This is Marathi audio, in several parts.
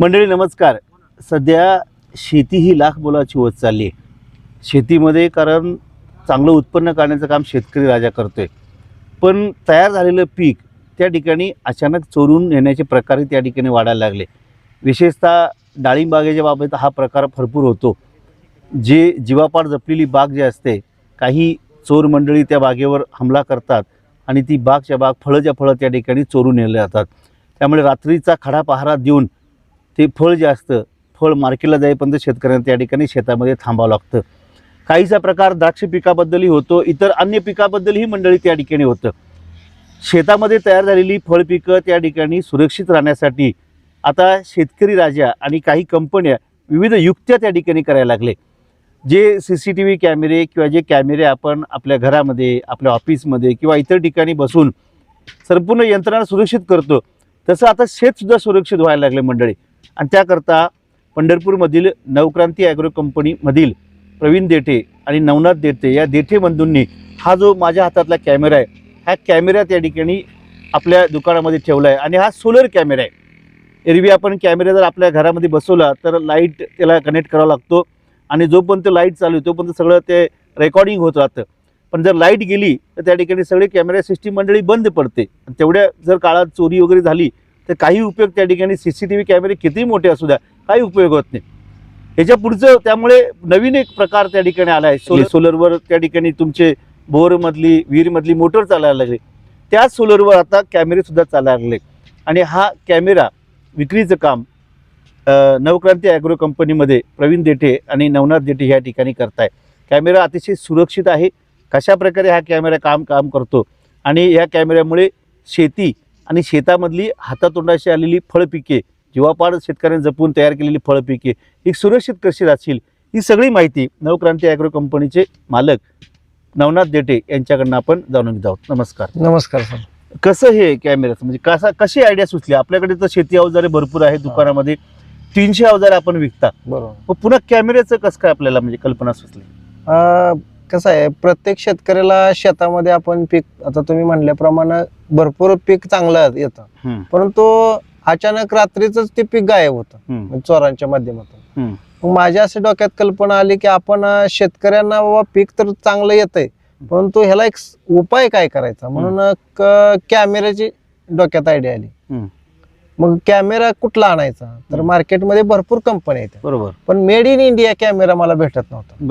मंडळी नमस्कार. सध्या शेती ही लाख बोलाची होत चालली आहे. शेतीमध्ये कारण चांगलं उत्पन्न काढण्याचं काम शेतकरी राजा करतो आहे पण तयार झालेलं पीक त्या ठिकाणी अचानक चोरून नेण्याचे प्रकारही त्या ठिकाणी वाढायला लागले. विशेषतः डाळिंबागेच्या बाबतीत हा प्रकार भरपूर होतो. जे जीवापाड जपलेली बाग जी असते काही चोर मंडळी त्या बागेवर हमला करतात आणि ती बागच्या बाग फळंच्या फळं त्या ठिकाणी चोरून नेले जातात. त्यामुळे रात्रीचा खडा पहारा देऊन ते फळ जे असतं फळ मार्केटला जाईपर्यंत शेतकऱ्यांना त्या ठिकाणी शेतामध्ये थांबावं लागतं. काहीचा प्रकार द्राक्ष पिकाबद्दलही होतो इतर अन्य पिकाबद्दलही मंडळी त्या ठिकाणी होतं. शेतामध्ये तयार झालेली फळपिकं त्या ठिकाणी सुरक्षित राहण्यासाठी आता शेतकरी राजा आणि काही कंपन्या विविध युक्त्या त्या ठिकाणी करायला लागले. जे सी सी टी व्ही कॅमेरे किंवा जे कॅमेरे आपण आपल्या घरामध्ये आपल्या ऑफिसमध्ये किंवा इतर ठिकाणी बसून संपूर्ण यंत्रणा सुरक्षित करतो तसं आता शेतसुद्धा सुरक्षित व्हायला लागले मंडळी. आणि त्याकरता पंढरपूरमधील नवक्रांती ॲग्रो कंपनीमधील प्रवीण देठे आणि नवनाथ देठे या देठे बंधूंनी हा जो माझ्या हातातला कॅमेरा आहे ह्या कॅमेरा त्या ठिकाणी आपल्या दुकानामध्ये ठेवला आहे आणि हा सोलर कॅमेरा आहे. एरवी आपण कॅमेरा जर आपल्या घरामध्ये बसवला तर लाइट त्याला कनेक्ट करावा लागतो. आणि जोपर्यंत लाइट चालू आहे तोपर्यंत सगळं ते रेकॉर्डिंग होत राहतं. पण जर लाइट गेली तर त्या ठिकाणी सगळे कॅमेरा सिस्टीम मंडळी बंद पडते. आणि तेवढ्या जर काळात चोरी वगैरे झाली तर काही उपयोग त्या ठिकाणी सी सी टी व्ही कॅमेरे कितीही मोठे असू द्या काही उपयोग होत नाही. ह्याच्या पुढचं त्यामुळे नवीन एक प्रकार त्या ठिकाणी आला आहे. सोलर सोलरवर त्या ठिकाणी तुमचे बोरमधली विहीरमधली मोटर चालायला लागली. त्याच सोलरवर आता कॅमेरेसुद्धा चालायला लागले. आणि हा कॅमेरा विक्रीचं काम नवक्रांती ॲग्रो कंपनीमध्ये प्रवीण देठे आणि नवनाथ देठे ह्या ठिकाणी करताय. कॅमेरा अतिशय सुरक्षित आहे. कशा प्रकारे हा कॅमेरा काम काम करतो? आणि या कॅमेऱ्यामुळे शेती आणि शेतामधली हातातोंडाशी आलेली फळपिके जीवापाड शेतकऱ्यांनी जपून तयार केलेली फळपिके ही सुरक्षित कशी राहतील ही सगळी माहिती नवक्रांती ॲग्रो कंपनीचे मालक नवनाथ देठे यांच्याकडनं आपण जाणून घेत आहोत. नमस्कार. नमस्कार सर. कसं हे कॅमेराचं म्हणजे कसा कशी आयडिया सुचली? आपल्याकडे तर शेती अवजारे भरपूर आहे दुकानामध्ये. तीनशे अवजारे आपण विकता. बरोबर. पुन्हा कॅमेऱ्याचं कसं काय आपल्याला म्हणजे कल्पना सुचली? कसं आहे प्रत्येक शेतकऱ्याला शेतामध्ये आपण पीक आता तुम्ही म्हणल्याप्रमाणे भरपूर पीक चांगलं येतं. परंतु अचानक रात्रीच ते पीक गायब होतं म्हणजे चोरांच्या माध्यमातून. माझ्या असे डोक्यात कल्पना आली की आपण शेतकऱ्यांना बाबा पीक तर चांगलं येतंय परंतु ह्याला एक उपाय काय करायचा? म्हणून कॅमेऱ्याची डोक्यात आयडिया आली. मग कॅमेरा कुठला आणायचा? तर. मार्केटमध्ये भरपूर कंपन्या आहेत बरोबर. पण मेड इन इंडिया कॅमेरा मला भेटत नव्हता.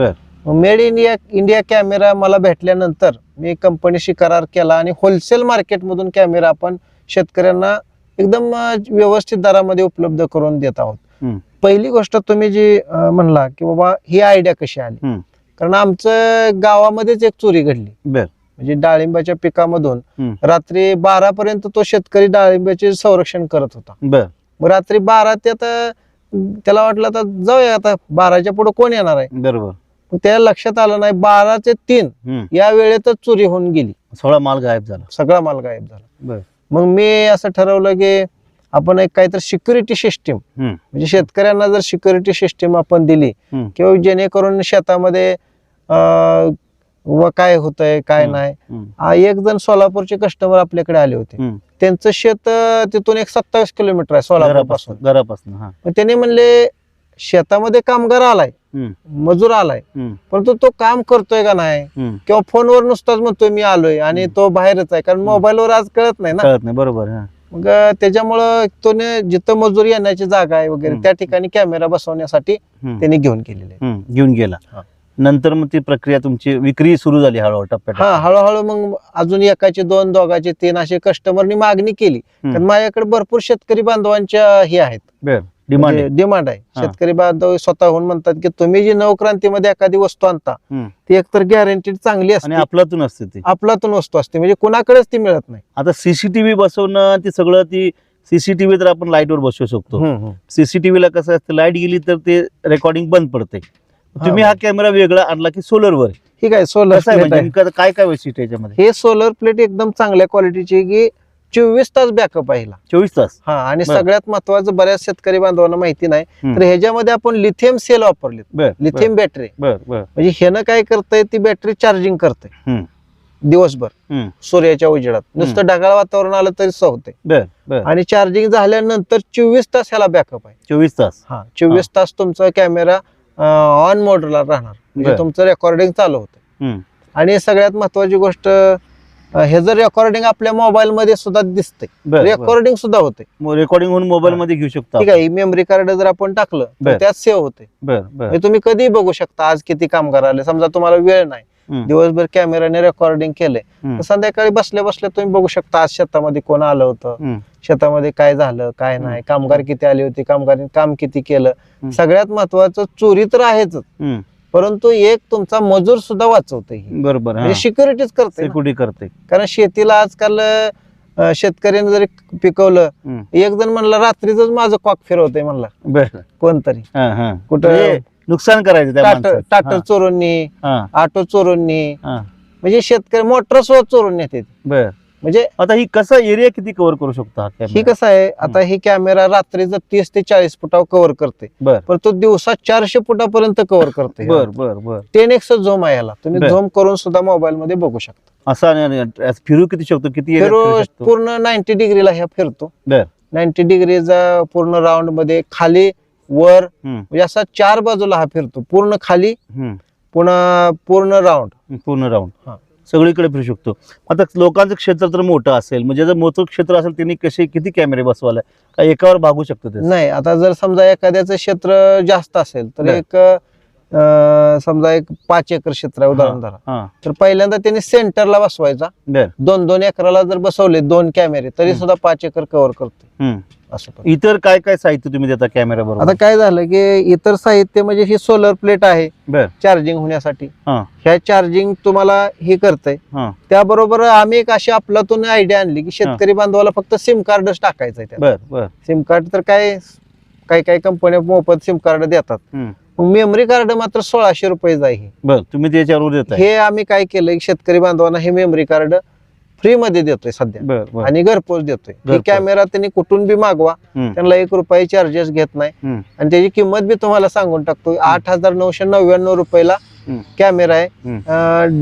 मेड इंडिया इंडिया कॅमेरा मला भेटल्यानंतर मी कंपनीशी करार केला आणि होलसेल मार्केटमधून कॅमेरा आपण शेतकऱ्यांना एकदम व्यवस्थित दरामध्ये उपलब्ध करून देत आहोत. पहिली गोष्ट तुम्ही जी म्हणला की बाबा ही आयडिया कशी आली. कारण आमचं गावामध्येच एक चोरी घडली. म्हणजे डाळिंबाच्या पिकामधून. रात्री बारा पर्यंत तो शेतकरी डाळिंबाचे संरक्षण करत होता. मग रात्री बारा ते आता त्याला वाटलं आता जाऊया आता बाराच्या पुढे कोण येणार आहे? बरोबर. त्याला लक्षात आलं नाही बारा ते तीन. या वेळेतच चोरी होऊन गेली सोळा माल गायब झाला सगळा माल गायब झाला मग मी असं ठरवलं की आपण एक काहीतरी सिक्युरिटी सिस्टीम. म्हणजे शेतकऱ्यांना जर सिक्युरिटी सिस्टीम आपण दिली. किंवा जेणेकरून शेतामध्ये व काय होतंय काय. नाही एक जण सोलापूरचे कस्टमर आपल्याकडे आले होते. त्यांचं शेत तिथून एक सत्तावीस किलोमीटर आहे सोलापूरपासून घरापासून हा त्यांनी म्हणले शेतामध्ये कामगार आलाय. मजूर आलाय. परंतु तो काम करतोय का नाही. किंवा फोनवर नुसताच म्हणतोय मी आलोय आणि. तो बाहेरच आहे कारण. मोबाईलवर आज कळत नाही ना कळत नाही बरोबर हा मग त्याच्यामुळं तो जिथं मजूर येण्याची जागा आहे वगैरे. त्या ठिकाणी कॅमेरा बसवण्यासाठी. त्यांनी घेऊन केलेले. घेऊन गेला हा. नंतर मग ती प्रक्रिया तुमची विक्री सुरू झाली हळूहळू हा टप्प्यात हळूहळू मग अजून एकाचे दोन दोघाचे तीन असे कस्टमरनी मागणी केली. कारण माझ्याकडे भरपूर शेतकरी बांधवांच्या हे आहेत डिमांड आहे. डिमांड आहे हा. शेतकरी बांधव स्वतःहून म्हणतात की तुम्ही जी नवक्रांतीमध्ये एखादी वस्तू आणता हम्म. ती एकतर गॅरंटीड चांगली आणि असते आपलातून असते ती आपलातून वस्तू असते म्हणजे कुणाकडेच ती मिळत नाही आता सीसीटीव्ही बसवणं ती सगळं ती सीसीटीव्ही तर आपण लाईटवर बसवू शकतो हम्म, हम्म. सीसीटीव्हीला कसं असतं लाइट गेली तर ते रेकॉर्डिंग बंद पडते तुम्ही हा. हा कॅमेरा वेगळा आणला की सोलरवर ठीक आहे सोलर कसं आहे प्लेट म्हणजे नेमकं काय काय वैशिष्ट्य आहे याच्यामध्ये हे सोलर प्लेट एकदम चांगल्या क्वालिटीची की चोवीस तास बॅकअप आहे हिला. चोवीस तास हा आणि बरं. सगळ्यात महत्वाचं बऱ्याच शेतकरी बांधवांना माहिती नाही हम्म. तर ह्याच्यामध्ये आपण लिथियम सेल वापरले बर लिथियम बॅटरी बर बर म्हणजे ह्यानं काय करतंय ती बॅटरी चार्जिंग करते हम्म. दिवसभर हम्म. सूर्याच्या उजेडात नुसतं ढगाळ वातावरण आलं तरी होते बर बर. आणि चार्जिंग झाल्यानंतर चोवीस तास ह्याला बॅकअप आहे चोवीस तास हा चोवीस तास तुमचा कॅमेरा ऑन मोडला राहणार म्हणजे बर. तुमचं रेकॉर्डिंग चालू होतं हम्म. आणि सगळ्यात महत्वाची गोष्ट हे जर रेकॉर्डिंग आपल्या मोबाईल मध्ये सुद्धा दिसते बर, बर. रेकॉर्डिंग सुद्धा होते रेकॉर्डिंग होऊन मोबाईल मध्ये घेऊ शकतो ठीक आहे मेमरी कार्ड जर आपण टाकलं बर. तर त्यात सेव्ह होते बर बर म्हणजे तुम्ही कधी बघू शकता आज किती कामगार आले समजा तुम्हाला वेळ नाही हम्म. दिवसभर कॅमेराने रेकॉर्डिंग हम्म. तर संध्याकाळी बसल्या बसल्या तुम्ही बघू शकता आज शेतामध्ये कोण आलं होतं हम्म. शेतामध्ये काय झालं काय नाही कामगार किती आले होते कामगारांनी काम किती केलं हम्म. सगळ्यात महत्वाचं चोरी तर आहेच हम्म. परंतु एक तुमचा मजूर सुद्धा वाचवते ही. बरोबर म्हणजे सिक्युरिटीच करते ना. सिक्युरिटी करते कारण शेतीला आजकाल अं, शेतकऱ्याने जरी पिकवलं हम्म. एक जण म्हणला रात्रीच माझं कॉक फिरवतंय म्हणला. बर. कोणतरी. हा हा. कुठं म्हणजे नुकसान करायचं त्या टाटर माणसाचं. टाटर चोरूननी हा, ऑटो चोरूननी हा, म्हणजे शेतकरी मोटर सुद्धा चोरून नेते बर. म्हणजे आता ही कसा एरिया किती कव्हर करू शकतो हा ही? कसं आहे आता ही कॅमेरा रात्रीचं तीस ते चाळीस फुटावर कव्हर करते बर. पण तो दिवसा चारशे फुटापर्यंत कव्हर करते बर बर बर. टेन एक्स झोम आहे याला. तुम्ही. झोम करून सुद्धा मोबाईल मध्ये बघू शकता. असा फिरू किती शकतो? किती फिरो? पूर्ण नाईन्टी डिग्रीला ह्या फिरतो. बर. नाईन्टी डिग्रीचा पूर्ण राऊंडमध्ये खाली वर म्हणजे असा चार बाजूला हा फिरतो. पूर्ण खाली पुन्हा पूर्ण राऊंड पूर्ण राऊंड. सगळीकडे फिरू शकतो. आता लोकांचं क्षेत्र तर मोठं असेल म्हणजे जर मोठं क्षेत्र असेल त्यांनी कसे किती कॅमेरे बसवायला? का एकावर भागू शकतो ते? नाही आता जर समजा एखाद्याचं क्षेत्र जास्त असेल तर. एक समजा एक पाच एकर क्षेत्र आहे उदाहरण धरा. हा. तर पहिल्यांदा त्यांनी सेंटरला बसवायचा. दोन दोन एकराला जर बसवले दोन कॅमेरे तरी. सुद्धा पाच एकर कव्हर करते. असं. इतर काय काय साहित्य तुम्ही देता कॅमेरा बरोबर? आता काय झालं की इतर साहित्य म्हणजे ही सोलर प्लेट आहे चार्जिंग होण्यासाठी. हा. ह्या चार्जिंग तुम्हाला हे करतंय. हा. त्याबरोबर आम्ही एक अशी आपलातून आयडिया आणली की शेतकरी बांधवाला फक्त सिम कार्डच टाकायचं आहे सिम कार्ड तर काय काही काही कंपन्या मोफत सिम कार्ड देतात. मेमरी कार्ड मात्र सोळाशे रुपये आहे बर तुम्ही त्याच्यावर देताय हे आम्ही काय केलंय शेतकरी बांधवांना हे मेमरी कार्ड फ्री मध्ये देतोय सध्या. आणि घरपोच देतोय. हे. कॅमेरा त्यांनी कुठून बी मागवा. त्यांना एक रुपये चार्जेस घेत नाही. आणि त्याची किंमत बी तुम्हाला सांगून टाकतो आठ हजार नऊशे नव्याण्णव रुपयाला. कॅमेरा आहे.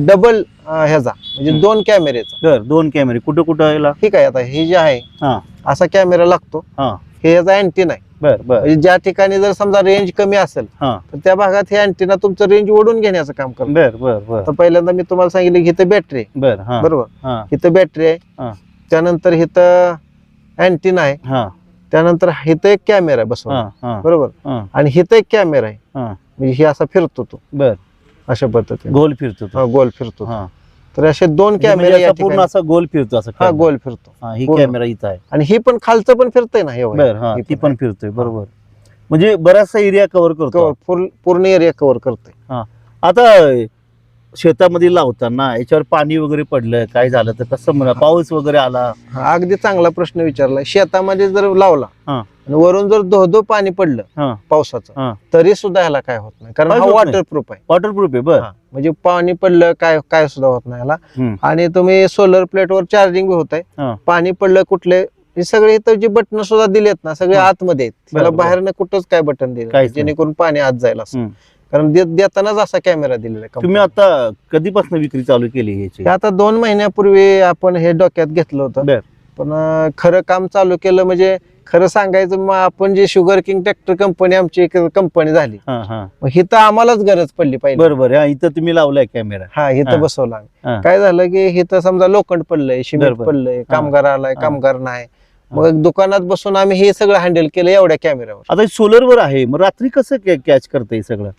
डबल ह्याचा म्हणजे. दोन कॅमेरेचा दोन कॅमेरे कुठं कुठं ठीक आहे आता हे जे आहे असा कॅमेरा लागतो. हा. हे याचा अँटीना आहे. बर बर. म्हणजे ज्या ठिकाणी जर समजा रेंज कमी असेल हा. तर त्या भागात हे अँटीना तुमचं रेंज ओढून घेण्याचं काम करतो. बर बर बर. तर पहिल्यांदा मी तुम्हाला सांगितलं की इथं बॅटरी आहे. बर हा. बरोबर? हा. इथं बॅटरी हा. आहे त्यानंतर इथं अँटीना आहे. हा. त्यानंतर इथं एक कॅमेरा आहे बसवा हा हा. बरोबर? हा. आणि इथं एक कॅमेरा आहे. हा. म्हणजे हे असा फिरतो तो. बर. अशा पद्धतीने. गोल फिरतो तो. हा, गोल फिरतो हा. तर असे दोन म्हणजे कॅमेरे या पूर्ण ठिकाणी- असा गोल फिरतो असं हा. गोल फिरतो. हा ही पूर्ण. कॅमेरा इथं आहे. आणि ही पण खालचं पण फिरतंय ना हे. बर ती पण फिरतोय बरोबर. म्हणजे बराचसा एरिया कव्हर करतो. कव्हर पूर्ण- एरिया कव्हर करतोय. आता शेतामध्ये लावताना याच्यावर पाणी वगैरे पडलं काय झालं? तर कसं म्हणा पाऊस वगैरे आला? अगदी चांगला प्रश्न विचारलाय. शेतामध्ये जर लावला हा. आणि वरून जर धोधो पाणी पडलं हा हा. पावसाचं तरी सुद्धा ह्याला काय होत नाही कारण काय हा होत नाही? वॉटरप्रूफ आहे वॉटरप्रूफ आहे बर हा. म्हणजे पाणी पडलं काय काय सुद्धा होत नाही ह्याला हम्म. आणि तुम्ही सोलर प्लेटवर चार्जिंग बी होत हा. आहे पाणी पडलं कुठले हे सगळे इथं जे बटन सुद्धा दिलेत ना सगळे हा. आतमध्ये आहेत त्याला बरं, बरं. बाहेरनं कुठंच काय बटन दिलं काहीच नाही. जेणेकरून पाणी आत असं हम्म. कारण दे- देतानाच असा कॅमेरा दिलेला आहे तुम्ही company. आता कधीपासून विक्री चालू केली ह्याची हे आता दोन महिन्यापूर्वी आपण हे डोक्यात घेतलं होतं बर. पण अं, खरं काम चालू केलं म्हणजे खरं सांगायचं मग आपण जे शुगर किंग ट्रॅक्टर कंपनी आमची एक कंपनी झाली. हा हा. मग हिथं आम्हालाच गरज पडली पाहिजे बरोबर हा इथं तुम्ही लावलाय कॅमेरा हा हा. हिथं बसवला आम्ही. हा. काय झालं की हिथं समजा लोखंड पडलंय बरोबर. पडलंय कामगार आलाय हा. कामगार नाही. मग दुकानात बसून आम्ही हे सगळं हँडल केलं एवढ्या कॅमेऱ्यावर आता सोलर वर आहे मग रात्री कसं कॅच करतं हे सगळं?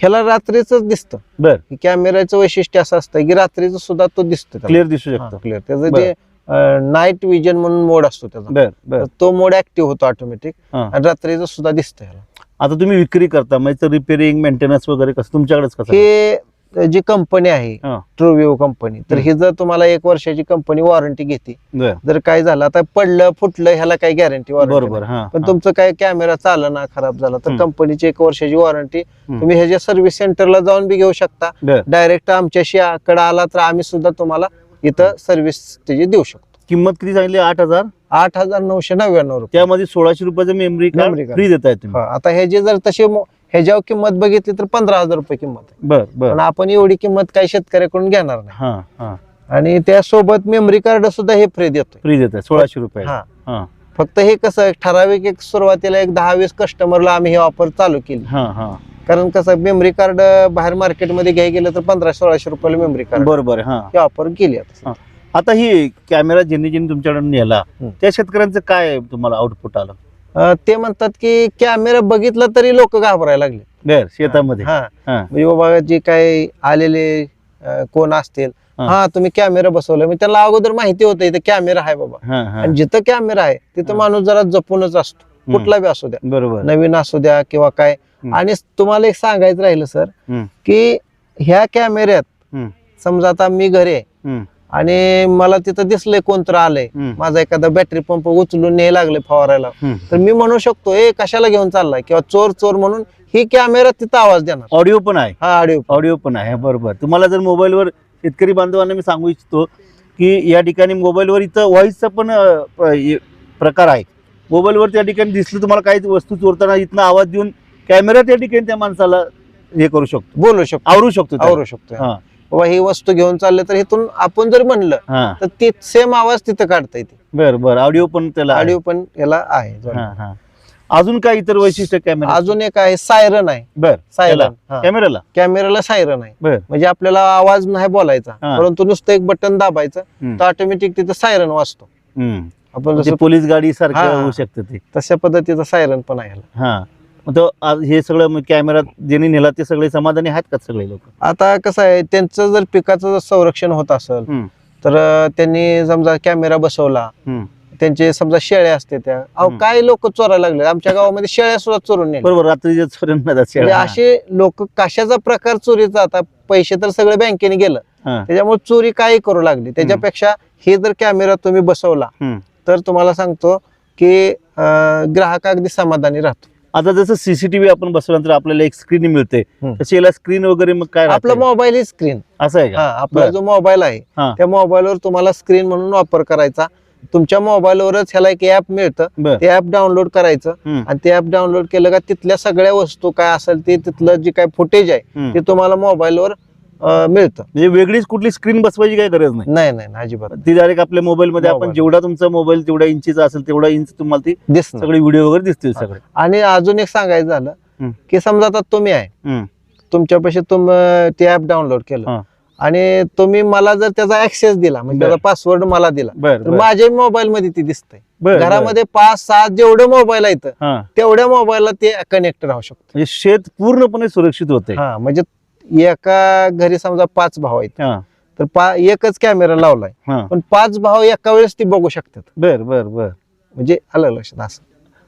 ह्याला रात्रीच दिसतं. बर. कॅमेऱ्याचं वैशिष्ट्य असं असतं की रात्रीच सुद्धा तो दिसतो क्लिअर दिसू शकतो. क्लिअर त्याचं. जे नाईट विजन म्हणून मोड असतो त्याचा बर बर तर तो मोड ऍक्टिव्ह होतो ऑटोमॅटिक हा. आणि रात्रीचं सुद्धा दिसतं ह्याला आता तुम्ही विक्री करता म्हणजे रिपेअरिंग मेंटेनन्स वगैरे कसं तुमच्याकडेच कसं हे जी कंपनी आहे हा. ट्रूव्ह्यू कंपनी तर. ही जर तुम्हाला एक वर्षाची कंपनी वॉरंटी घेते बर जर काय झालं आता पडलं फुटलं ह्याला काही गॅरंटी बरोबर हा पण हा. तुमचं काय कॅमेरा चालला ना खराब झाला तर हम्म. कंपनीची एक वर्षाची वॉरंटी हम्म. तुम्ही ह्याच्या सर्व्हिस सेंटरला जाऊन बी घेऊ शकता बर डायरेक्ट आमच्याशी कडे आला तर आम्ही सुद्धा तुम्हाला इथं सर्व्हिस त्याची देऊ शकतो. किंमत किती सांगितली? आठ हजार? आठ हजार नऊशे नव्याण्णव रुपये. त्यामध्ये सोळाशे रुपयाचं मेमरी कार्ड card. फ्री देताय तुम्ही. हा, आता ह्याची जर तशी मो- ह्याच्यावर किंमत बघितली तर पंधरा हजार रुपये किंमत आहे. बर बर. पण आपण एवढी किंमत काही शेतकऱ्याकडून घेणार नाही. हा हा. आणि त्यासोबत मेमरी कार्ड सुद्धा हे फ्री देतोय. फ्री देताय सोळाशे रुपये. हा. हा. फक्त हे कसं एक ठराविक एक सुरुवातीला एक दहा वीस कस्टमरला आम्ही हे ऑफर चालू केली. हा हा. कारण कसं मेमरी कार्ड बाहेर मार्केटमध्ये घ्यायला गेलं तर पंधरा सोळाशे रुपयाला मेमरी कार्ड बरोबर हा. ऑफर केली आता. आता ही कॅमेरा ज्यांनी ज्यांनी तुमच्याकडे नेला हम्म. त्या शेतकऱ्यांचं काय तुम्हाला आउटपुट आलं? अं, ते म्हणतात की कॅमेरा बघितला तरी लोक घाबरायला लागले. बर शेतामध्ये. हा. हा. म्हणजे बाबा जे काही आलेले अं, कोण असतील हा. हा तुम्ही कॅमेरा बसवलाय मी त्याला अगोदर माहिती होतं इथं कॅमेरा आहे बाबा. हा हा. आणि जिथं कॅमेरा आहे तिथं हा. माणूस जरा जपूनच असतो. हम्म. कुठला बी असू द्या. बरोबर. नवीन असू द्या किंवा काय. आणि तुम्हाला एक सांगायचं राहिलं सर. की ह्या कॅमेऱ्यात. समजा आता मी घरी आहे आणि मला तिथं दिसलंय कोणतं आलंय. माझा एखादा बॅटरी पंप उचलून न्यायला लागले फवारायला. तर मी म्हणू शकतो ए कशाला घेऊन चाललाय? किंवा चोर चोर म्हणून ही कॅमेरा तिथं आवाज देणार. ऑडिओ पण आहे. हा ऑडिओ ऑडिओ पण आहे बरोबर. तुम्हाला जर मोबाईलवर शेतकरी बांधवांना मी सांगू इच्छितो की या ठिकाणी मोबाईलवर इथं व्हॉइसचा पण प्रकार आहे. मोबाईलवर त्या ठिकाणी दिसलं तुम्हाला काही वस्तू चोरताना इथनं आवाज देऊन कॅमेरा त्या ठिकाणी त्या माणसाला हे करू शकतो. बोलू शकतो. आवरू शकतो त्याला. आवरू शकतो. हा. बाबा ही वस्तू घेऊन चालले तर इथून आपण जर म्हणलं हा. तर ते सेम आवाज तिथं काढता येते. बर बर. ऑडिओ पण त्याला आहे. ऑडिओ पण याला आहे. हा हा. अजून काय इतर वैशिष्ट्य कॅमेरा अजून एक आहे सायरन आहे. बर सायरन कॅमेराला कॅमेराला सायरन आहे. बर. म्हणजे आपल्याला आवाज नाही बोलायचा हा. परंतु नुसतं एक बटन दाबायचं हम्म. तर ऑटोमॅटिक तिथं सायरन वाजतो. हम्म. आपण म्हणजे जसं पोलीस गाडी सारखं हा. होऊ शकतं ते. तशा पद्धतीचा सायरन पण आहे ह्याला. हा. तो आज हे सगळं कॅमेरा ज्यांनी नेला ते सगळे समाधानी आहेत का सगळे लोक? आता कसं आहे त्यांचं जर पिकाचं जर संरक्षण होत असेल. तर त्यांनी समजा कॅमेरा बसवला. त्यांचे समजा शेळ्या असते त्या अहो. काय लोक चोरायला लागले आमच्या गावामध्ये शेळ्या सुद्धा चोरून बरोबर रात्री म्हणजे असे लोक कशाचा प्रकार चोरीचा आता पैसे तर सगळे बँकेने गेलं. त्याच्यामुळे चोरी काही करू लागली. त्याच्यापेक्षा हे जर कॅमेरा तुम्ही बसवला. तर तुम्हाला सांगतो की ग्राहक अगदी समाधानी राहतो. आता जसं सीसीटीव्ही आपण बसवल्यानंतर आपल्याला एक स्क्रीन मिळते. तशी याला स्क्रीन वगैरे मग काय आपला? मोबाईल ही स्क्रीन असं आहे हा का आपला. जो मोबाईल आहे. त्या मोबाईलवर तुम्हाला स्क्रीन म्हणून वापर करायचा तुमच्या मोबाईलवरच ह्याला एक ऍप मिळतं ते ऍप डाउनलोड करायचं. आणि ते ऍप डाउनलोड केलं का तिथल्या सगळ्या वस्तू काय असेल ते तिथलं जे काय फुटेज आहे. ते तुम्हाला मोबाईलवर मिळतं म्हणजे वेगळीच कुठली स्क्रीन बसवायची काही गरज नाही नाही नाही नाही, अजिबात ती डायरेक्ट आपल्या मोबाईल मध्ये आपण Mobile. जेवढा तुमचा मोबाईल तेवढ्या इंचीचा असेल तेवढा इंच तुम्हाला ती दिसणार सगळे व्हिडिओ वगैरे दिसतील. सगळे आणि अजून एक सांगायचं झालं. की समजा आता तुम्ही आहे हम्म. तुमच्यापाशी तुम ते ऍप डाउनलोड केलं. आणि तुम्ही मला जर त्याचा ऍक्सेस दिला म्हणजे. त्याचा पासवर्ड मला दिला बर तर बर, माझ्या मोबाईल मध्ये ती दिसतंय बर, बर. घरामध्ये पाच सात जेवढे मोबाईल आहेत हा. तेवढ्या मोबाईलला ते कनेक्ट राहू शकतो म्हणजे शेत पूर्णपणे सुरक्षित होते हा म्हणजे एका घरी समजा पाच भाव आहेत. हा. तर पा एकच कॅमेरा लावलाय. हा. पण पाच भाव एका वेळेस ती बघू शकतात. बर बर बर. म्हणजे आलं लक्षात असं.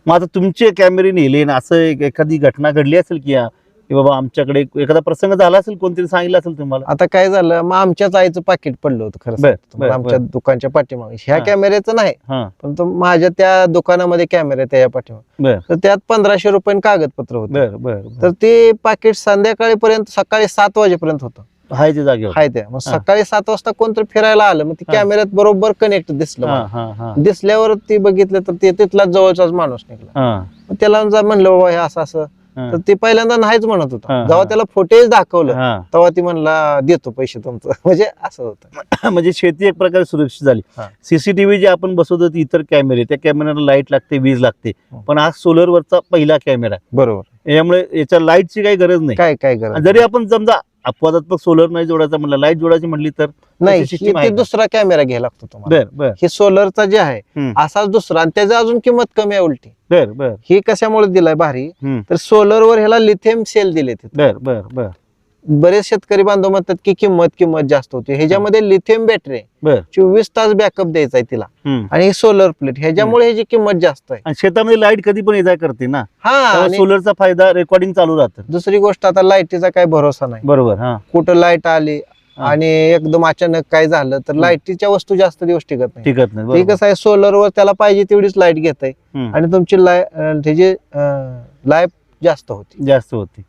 मग आता तुमचे कॅमेरे नेले आणि असं एक- एखादी घटना घडली असेल की या की बाबा आमच्याकडे एखादा प्रसंग झाला असेल कोणतरी सांगितलं असेल तुम्हाला? आता काय झालं मग आमच्याच आईचं पाकिट पडलं होतं खरं बर, सांगतो. तुम्हाला, बर, आमच्या दुकानच्या पाठीमागे. ह्या हा. कॅमेऱ्याचं नाही हा. पण तो माझ्या त्या दुकानामध्ये कॅमेरा त्या पाठीमागे. बर. तर त्यात पंधराशे रुपये कागदपत्र होते. बर बर बर. तर ते पाकिट संध्याकाळीपर्यंत सकाळी सात वाजेपर्यंत होतं. हाय ते जागेवर. हाय त्या मग हा. सकाळी सात वाजता कोणतरी फिरायला आलं मग ती हा. कॅमेऱ्यात बरोबर कनेक्ट दिसलं हा मला. हा हा. दिसल्यावर ती बघितलं तर ते तिथला जवळचाच माणूस निघला. हा. मग त्याला जा म्हणलं बाबा हे असं असं. तर ते पहिल्यांदा नाहीच म्हणत होता. जेव्हा त्याला फुटेज दाखवलं. तेव्हा ती म्हणला देतो पैसे तुमचं म्हणजे असं होतं म्हणजे शेती एक प्रकारे सुरक्षित झाली. सीसीटीव्ही जे आपण बसवतो ते इतर कॅमेरे त्या कॅमेऱ्याला लाइट लागते वीज लागते हं. पण हा सोलर वरचा पहिला कॅमेरा. बरोबर यामुळे याच्या लाईटची काही गरज नाही काय काय गरज जरी आपण समजा अपवादात्मक सोलर नाही जोडायचा म्हणलं लाइट जोडायची म्हटली तर नाही हे आहे ते का? दुसरा कॅमेरा घ्यायला लागतो तुम्हाला. बर बर. हे सोलरचा जे आहे हम्म. असाच दुसरा आणि त्याची अजून किंमत कमी आहे उलटी. बर बर. हे कशामुळे दिलाय भारी? हम्म. तर सोलरवर ह्याला लिथियम सेल दिले तिथे बर बर बर. बरेच शेतकरी बांधव म्हणतात की किंमत किंमत जास्त होती. ह्याच्यामध्ये लिथियम बॅटरी बर. चोवीस तास बॅकअप द्यायचा आहे तिला. हम्म. आणि सोलर प्लेट ह्याच्यामुळे ह्याची किंमत जास्त आहे. आणि शेतामध्ये लाइट कधी पण येजा करते ना. हा आणि सोलरचा फायदा रेकॉर्डिंग चालू राहतं. दुसरी गोष्ट आता लाईटीचा काही भरोसा नाही. बरोबर हा. कुठं लाइट आली. आणि एकदम अचानक काय झालं तर लाईटीच्या वस्तू जास्त दिवस टिकत नाही. टिकत नाही ते बरोबर. कसं आहे सोलरवर त्याला पाहिजे तेवढीच लाइट घेत आहे हम्म. आणि तुमची लाय अं, त्याची लाईफ जास्त होती. जास्त होती.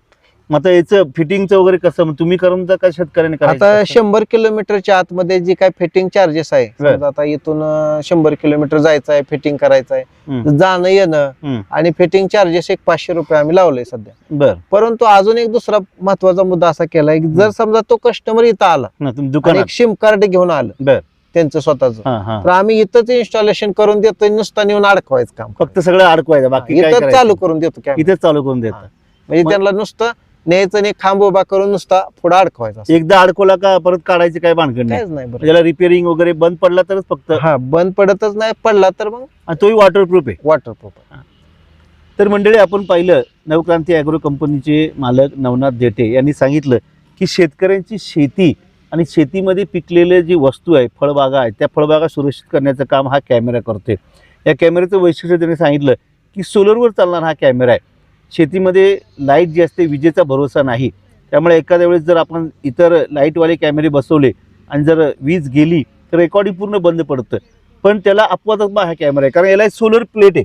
मग आता याचं फिटिंगचं वगैरे कसं मग तुम्ही करून का शेतकऱ्याने करायचं आता कसं? शंभर किलोमीटरच्या आतमध्ये जे काय फिटिंग चार्जेस आहे बर. समजा आता इथून अं, शंभर किलोमीटर जायचं आहे फिटिंग करायचं आहे हम्म. जाणं येणं हम्म. आणि फिटिंग चार्जेस एक पाचशे रुपये आम्ही लावले सध्या बर परंतु अजून एक दुसरा महत्त्वाचा मुद्दा असा केलाय की जर समजा तो कस्टमर इथं आला ना तुम्ही आणि दुकानात एक सिम कार्ड घेऊन आलं बर त्यांचं स्वतःच हा हा तर आम्ही इथंच इन्स्टॉलेशन करून देतो नुसता नेऊन अडकवायचं काम फक्त सगळं अडकवायचं बाकी काय इथंच करायचं? चालू करून देतो. इथेच चालू करून देतात म्हणजे मग- त्यांना नुसतं न्यायचं नाही खांब उभा करून नुसता पुढे अडकवायचा. एकदा अडकवला का परत काढायचे काय भानगड नाही. काहीच नाही बरं त्याला रिपेअरिंग वगैरे बंद पडला तरच फक्त. हा बंद पडतच नाही पडला तर मग आणि तोही वॉटरप्रूफ आहे. वॉटरप्रूफ तर मंडळी आपण पाहिलं नवक्रांती ॲग्रो कंपनीचे मालक नवनाथ देठे यांनी सांगितलं की शेतकऱ्यांची शेती आणि शेतीमध्ये पिकलेले जी वस्तू आहे फळबागा आहेत त्या फळबागा सुरक्षित करण्याचं काम हा कॅमेरा करतोय. या कॅमेऱ्याचं वैशिष्ट्य त्यांनी सांगितलं की सोलरवर चालणारा हा कॅमेरा आहे. शेतीमध्ये लाइट जी असते विजेचा भरोसा नाही. त्यामुळे एखाद्या वेळेस जर आपण इतर लाईटवाले कॅमेरे बसवले आणि जर वीज गेली तर रेकॉर्डिंग पूर्ण बंद पडतं. पण त्याला अपवादात्मक हा कॅमेरा. आहे कारण याला सोलर प्लेट आहे.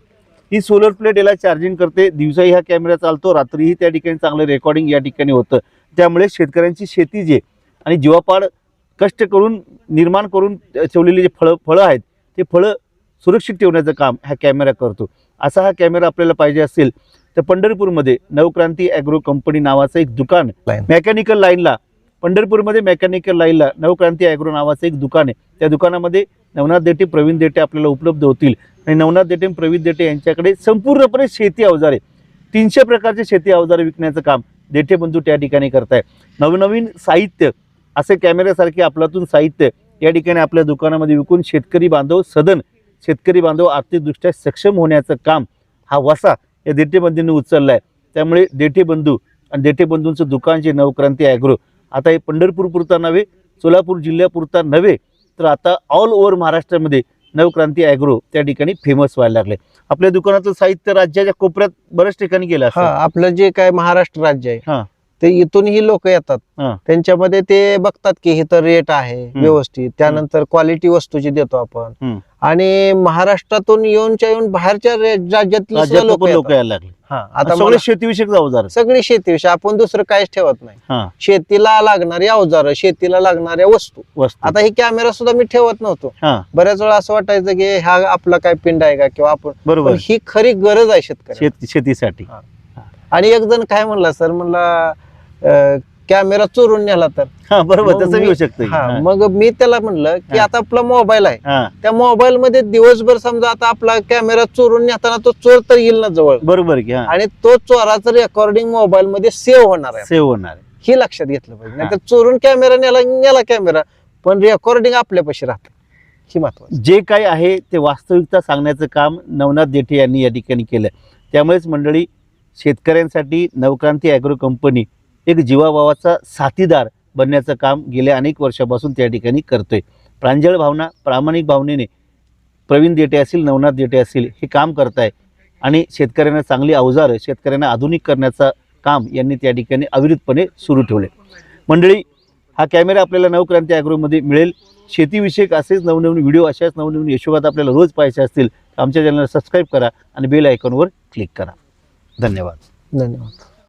ही सोलर प्लेट याला चार्जिंग करते. दिवसाही हा कॅमेरा चालतो. रात्रीही त्या ठिकाणी चांगलं रेकॉर्डिंग या ठिकाणी होतं. त्यामुळे शेतकऱ्यांची शेती जी आणि जीवापाड कष्ट करून निर्माण करून ठेवलेली जे फळं फळं आहेत ते फळं सुरक्षित ठेवण्याचं काम हा कॅमेरा करतो. असा हा कॅमेरा आपल्याला पाहिजे असेल तर पंढरपूरमध्ये नवक्रांती ॲग्रो कंपनी नावाचं एक दुकान. मेकॅनिकल लाईनला पंढरपूरमध्ये मेकॅनिकल लाईनला नवक्रांती ॲग्रो नावाचं एक दुकान आहे. त्या दुकानामध्ये नवनाथ देठे प्रवीण देठे आपल्याला उपलब्ध होतील. आणि नवनाथ आणि प्रवीण देठे यांच्याकडे संपूर्णपणे शेती अवजारे तीनशे प्रकारचे शेती अवजारे विकण्याचं काम देठे बंधू त्या ठिकाणी करताय. नवनवीन साहित्य असे कॅमेऱ्यासारखे आपल्यातून साहित्य या ठिकाणी आपल्या दुकानामध्ये विकून शेतकरी बांधव सदन शेतकरी बांधव आर्थिकदृष्ट्या सक्षम होण्याचं काम हा वसा या देठे बंधूंनी उचलला आहे त्यामुळे देठे बंधू आणि देठे बंधूंचं दुकान जे नवक्रांती ॲग्रो आता हे पंढरपूरपुरता नव्हे सोलापूर जिल्ह्यापुरता नव्हे तर आता ऑल ओव्हर महाराष्ट्रामध्ये नवक्रांती ॲग्रो त्या ठिकाणी फेमस व्हायला लागले आपल्या दुकानाचं साहित्य राज्याच्या कोपऱ्यात बऱ्याच ठिकाणी गेलं हा. आपलं जे काय महाराष्ट्र राज्य हा. आहे ते इथूनही लोक येतात. हा. त्यांच्यामध्ये ते बघतात की हे तर रेट आहे व्यवस्थित. त्यानंतर क्वालिटी वस्तूची देतो आपण. हम्म. आणि महाराष्ट्रातून येऊनच्या येऊन बाहेरच्या रे- राज्यातले सुद्धा राज्यात लोक पण लोक यायला लागले. आता आता सगळे मला- शेतीविषयक अवजार सगळी शेतीविषयी आपण दुसरं काहीच ठेवत नाही. हा. शेतीला लागणारी अवजारं शेतीला लागणाऱ्या वस्तू. वस्तू. आता ही कॅमेरा सुद्धा मी ठेवत नव्हतो. हा. बऱ्याच वेळा असं वाटायचं की हा आपला काय पिंड आहे का किंवा आपण बरोबर. ही खरी गरज आहे शेतकरी शेत शेतीसाठी. आणि एक जण काय म्हणला सर म्हणला कॅमेरा चोरून नेला तर. हा बरोबर तसं मी- येऊ शकतं. मग मी त्याला म्हणलं की. आता आपला मोबाईल आहे. त्या मोबाईल मध्ये दिवसभर समजा आता आपला कॅमेरा चोरून नेताना तो चोर तर येईल ना जवळ. बरोबर की आणि तो चोराचं रेकॉर्डिंग मोबाईल मध्ये सेव्ह होणार आहे. सेव्ह होणार आहे. ही लक्षात घेतलं पाहिजे. नाहीतर चोरून कॅमेरा नेला नेला कॅमेरा पण रेकॉर्डिंग आपल्यापाशी राहतं. ही महत्वाचं जे काही आहे ते वास्तविकता सांगण्याचं काम नवनाथ देठे यांनी या ठिकाणी केलं. त्यामुळेच मंडळी शेतकऱ्यांसाठी नवक्रांती ॲग्रो कंपनी एक जीवाभावाचा साथीदार बनण्याचं काम गेल्या अनेक वर्षापासून त्या ठिकाणी करतोय. प्रांजळ भावना प्रामाणिक भावनेने प्रवीण देटे असतील नवनाथ देटे असतील हे काम करताय. आणि शेतकऱ्यांना चांगली अवजारं शेतकऱ्यांना आधुनिक करण्याचं काम यांनी त्या ठिकाणी अविरतपणे सुरू ठेवले मंडळी हा कॅमेरा आपल्याला नवक्रांती ॲग्रोमध्ये मिळेल. शेतीविषयक असेच नवनवीन व्हिडिओ अशाच नवनवीन यशोगात आपल्याला रोज पाहायचे असतील तर आमच्या चॅनलला सबस्क्राईब करा आणि बेल आयकॉनवर क्लिक करा. धन्यवाद. धन्यवाद.